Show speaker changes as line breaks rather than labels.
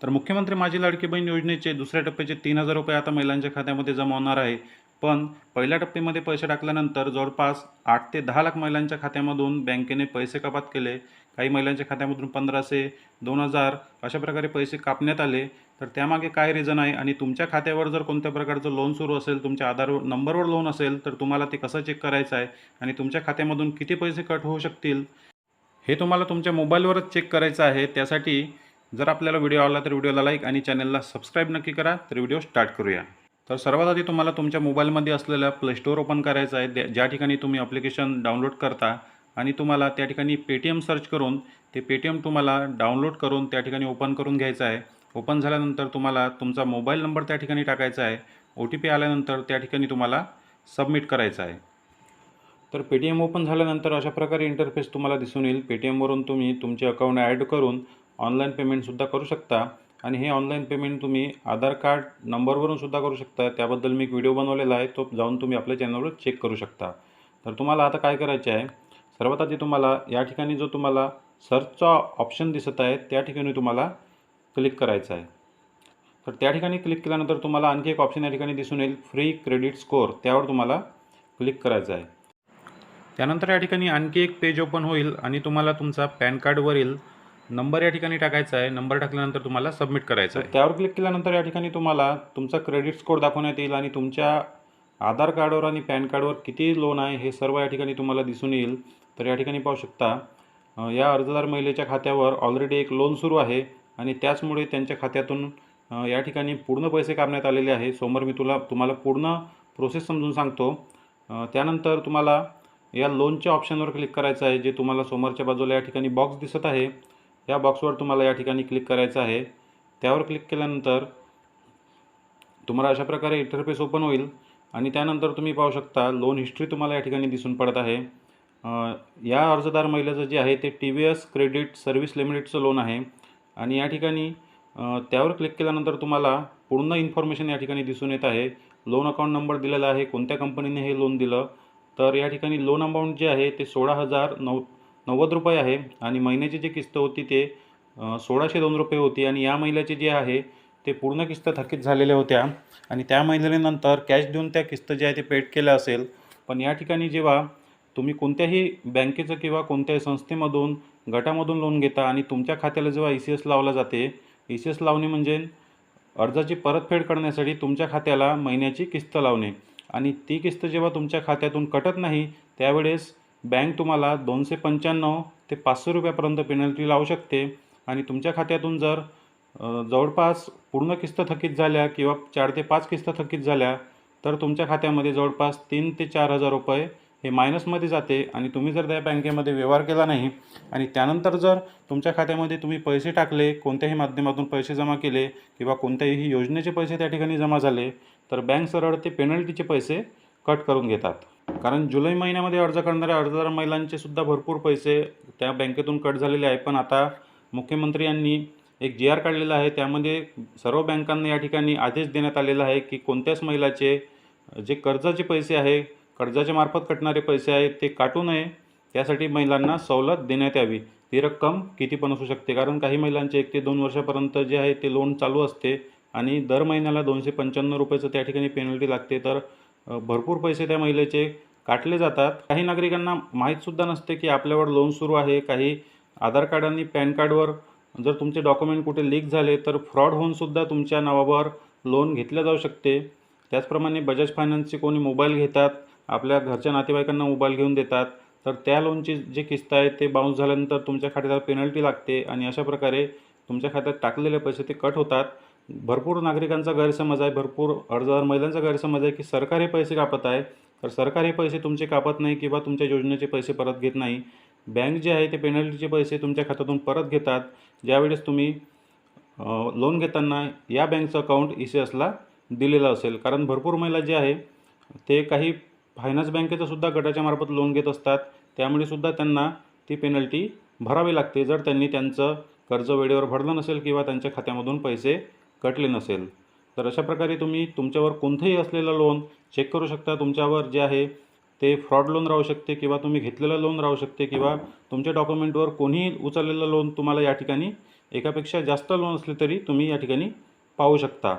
तर मुख्यमंत्री माझी लाडकी बहीण योजनेचे दुसऱ्या टप्प्याचे तीन हजार रुपये आता महिलांच्या खात्यामध्ये जमा होणार आहे. पण पहिल्या टप्प्यामध्ये पैसे टाकल्यानंतर जवळपास आठ ते दहा लाख महिलांच्या खात्यामधून बँकेने पैसे कपात केले. काही महिलांच्या खात्यामधून पंधराशे दोन हजार अशा प्रकारे पैसे कापण्यात आले. तर त्यामागे काय रिझन आहे? आणि तुमच्या खात्यावर जर कोणत्या प्रकारचं लोन सुरू असेल तुमच्या आधार नंबरवर लोन असेल तर तुम्हाला ते कसं चेक करायचं आहे? आणि तुमच्या खात्यामधून किती पैसे कट होऊ शकतील? हे तुम्हाला तुमच्या मोबाईलवरच चेक करायचं आहे. त्यासाठी जर आपल्याला व्हिडिओ आवडला तर व्हिडिओला लाईक आणि चॅनलला सबस्क्राईब नक्की करा तर व्हिडिओ स्टार्ट करूया. तर सर्वात आधी तुम्हाला तुमच्या मोबाईलमध्ये असलेला प्ले स्टोअर ओपन करायचं आहे. ज्या ठिकाणी तुम्ही ॲप्लिकेशन डाउनलोड करता आणि तुम्हाला त्या ठिकाणी पेटीएम सर्च करून ते पेटीएम तुम्हाला डाउनलोड करून त्या ठिकाणी ओपन करून घ्यायचं आहे. ओपन झाल्यानंतर तुम्हाला तुमचा मोबाईल नंबर त्या ठिकाणी टाकायचा आहे. ओ टी पी आल्यानंतर त्या ठिकाणी तुम्हाला सबमिट करायचं आहे. तर पेटीएम ओपन झाल्यानंतर अशा प्रकारे इंटरफेस तुम्हाला दिसून येईल. पेटीएमवरून तुम्ही तुमचे अकाउंट ॲड करून ऑनलाईन पेमेंटसुद्धा करू शकता. आणि हे ऑनलाईन पेमेंट तुम्ही आधार कार्ड नंबरवरून सुद्धा करू शकता. त्याबद्दल मी एक व्हिडिओ बनवलेला आहे. तो जाऊन तुम्ही आपल्या चॅनलवर चेक करू शकता. तर तुम्हाला आता काय करायचे आहे? सर्वात आधी तुम्हाला या ठिकाणी जो तुम्हाला सर्चचा ऑप्शन दिसत आहे त्या ठिकाणी तुम्हाला क्लिक करायचं आहे. तर त्या ठिकाणी क्लिक केल्यानंतर तुम्हाला आणखी एक ऑप्शन या ठिकाणी दिसून येईल फ्री क्रेडिट स्कोअर. त्यावर तुम्हाला क्लिक करायचं आहे. त्यानंतर या ठिकाणी आणखी एक पेज ओपन होईल आणि तुम्हाला तुमचा पॅन कार्डवरील नंबर या ठिकाणी टाकायचा आहे. नंबर टाकल्यानंतर तुम्हाला सबमिट करायचा आहे. त्यावर क्लिक केल्यानंतर या ठिकाणी तुम्हाला तुमचा क्रेडिट स्कोअर दाखवण्यात येईल आणि तुमच्या आधार कार्डवर आणि पॅन कार्डवर किती लोन आहे हे सर्व या ठिकाणी तुम्हाला दिसून येईल. तर या ठिकाणी पाहू शकता या अर्जदार महिलेच्या खात्यावर ऑलरेडी एक लोन सुरू आहे आणि त्याचमुळे त्यांच्या खात्यातून या ठिकाणी पूर्ण पैसे काढण्यात आलेले आहे. समोर मी तुला तुम्हाला पूर्ण प्रोसेस समजून सांगतो. त्यानंतर तुम्हाला या लोनच्या ऑप्शनवर क्लिक करायचं आहे जे तुम्हाला समोरच्या बाजूला या ठिकाणी बॉक्स दिसत आहे. या बॉक्सवर तुम्हाला या ठिकाणी क्लिक करायचं आहे. त्यावर क्लिक केल्यानंतर तुम्हाला अशा प्रकारे इंटरफेस ओपन होईल. आणि त्यानंतर तुम्ही पाहू शकता लोन हिस्ट्री तुम्हाला या ठिकाणी दिसून पडत आहे. या अर्जदार महिलेचं जे आहे ते T V S credit service लिमिटेडचं loan आहे. आणि या ठिकाणी त्यावर क्लिक केल्यानंतर तुम्हाला पूर्ण इन्फॉर्मेशन या ठिकाणी दिसून येत आहे. लोन अकाउंट नंबर दिलेला आहे कोणत्या कंपनीने हे लोन दिलं? तर या ठिकाणी लोन अमाऊंट जे आहे ते सोळा हजार नऊ नव्वद रुपये आहे आणि महिन्याची जी किस्त होती ते सोळाशे दोन रुपये होती आणि या महिन्याचे जे आहे ते पूर्ण किस्त थकीत झालेल्या होत्या. आणि त्या महिन्यानंतर कॅश देऊन त्या किस्त जे आहे ते पेड केल्या असेल. पण या ठिकाणी जेव्हा तुम्ही कोणत्याही बँकेचं किंवा कोणत्याही संस्थेमधून गटामधून लोन घेता आणि तुमच्या खात्याला जेव्हा ई सी एस लावला जाते ई सी एस लावणे म्हणजे अर्जाची परतफेड करण्यासाठी तुमच्या खात्याला महिन्याची किस्त लावणे. आणि ती किस्त जेव्हा तुमच्या खात्यातून कटत नाही त्यावेळेस बँक तुम्हाला दोनशे पंच्याण्णव ते पाचशे रुपयापर्यंत पेनल्टी लावू शकते. आणि तुमच्या खात्यातून जर जवळपास पूर्ण किस्त थकीत झाल्या किंवा चार ते पाच किस्त थकीत झाल्या तर तुमच्या खात्यामध्ये जवळपास तीन ते चार हजार रुपये हे मायनसमध्ये जाते. आणि तुम्ही जर त्या बँकेमध्ये व्यवहार केला नाही आणि त्यानंतर जर तुमच्या खात्यामध्ये तुम्ही पैसे टाकले कोणत्याही माध्यमातून पैसे जमा केले किंवा कोणत्याही योजनेचे पैसे त्या ठिकाणी जमा झाले तर बँक सरळ ते पेनल्टीचे पैसे कट करून घेतात. कारण जुलै महिन्यामध्ये अर्ज करणाऱ्या अर्जदार महिलांचे सुद्धा भरपूर पैसे त्या बँकेतून कट झालेले आहे पण आता मुख्यमंत्री यांनी एक जी आर काढलेला आहे. त्यामध्ये सर्व बँकांना या ठिकाणी आदेश देण्यात आलेला आहे की कोणत्याच महिलाचे जे कर्जाचे पैसे आहे कर्जाच्या मार्फत कटणारे पैसे आहेत ते काटू नये. त्यासाठी महिलांना सवलत देण्यात यावी. ती रक्कम किती पण असू शकते? कारण काही महिलांचे एक ते दोन वर्षापर्यंत जे आहे ते लोन चालू असते आणि दर महिन्याला दोनशे पंच्याण्णव रुपयाचं त्या ठिकाणी पेनल्टी लागते. तर भरपूर पैसे त्या महिलेचे काटले जातात. काही नागरिकांना माहीतसुद्धा नसते की आपल्यावर लोन सुरू आहे. काही आधार कार्ड आणि पॅन कार्डवर जर तुमचे डॉक्युमेंट कुठे लीक झाले तर फ्रॉड होऊनसुद्धा तुमच्या नावावर लोन घेतलं जाऊ शकते. त्याचप्रमाणे बजाज फायनान्सचे कोणी मोबाईल घेतात आपल्या घरच्या नातेवाईकांना मोबाईल घेऊन देतात तर त्या लोनची जे किस्त आहे ते बाउन्स झाल्यानंतर तुमच्या खात्याला पेनल्टी लागते आणि अशा प्रकारे तुमच्या खात्यात टाकलेले पैसे ते कट होतात. भरपूर नागरिकांचा गैरसमज आहे भरपूर अर्जदार महिलांचा गैरसमज आहे की सरकार हे पैसे कापत आहे. तर सरकार हे पैसे तुमचे कापत नाही किंवा तुमच्या योजनेचे पैसे परत घेत नाही. बँक जे आहे ते पेनल्टीचे पैसे तुमच्या खात्यातून परत घेतात. ज्यावेळेस तुम्ही लोन घेताना या बँकचं अकाउंट ई सी एसला दिलेलं असेल. कारण भरपूर महिला जे आहे ते काही फायनान्स बँकेचंसुद्धा गटाच्या मार्फत लोन घेत असतात. त्यामुळे सुद्धा त्यांना ती पेनल्टी भरावी लागते. जर त्यांनी त्यांचं कर्ज वेळेवर भरलं नसेल किंवा त्यांच्या खात्यामधून पैसे कटले नसेल. तर अशा प्रकारे तुम्ही तुमच्यावर कोणतंही असलेलं लोन चेक करू शकता. तुमच्यावर जे आहे ते फ्रॉड लोन राहू शकते किंवा तुम्ही घेतलेलं लोन राहू शकते किंवा तुमच्या डॉक्युमेंटवर कोणीही उचललेलं लोन तुम्हाला या ठिकाणी एकापेक्षा जास्त लोन असले तरी तुम्ही या ठिकाणी पाहू शकता.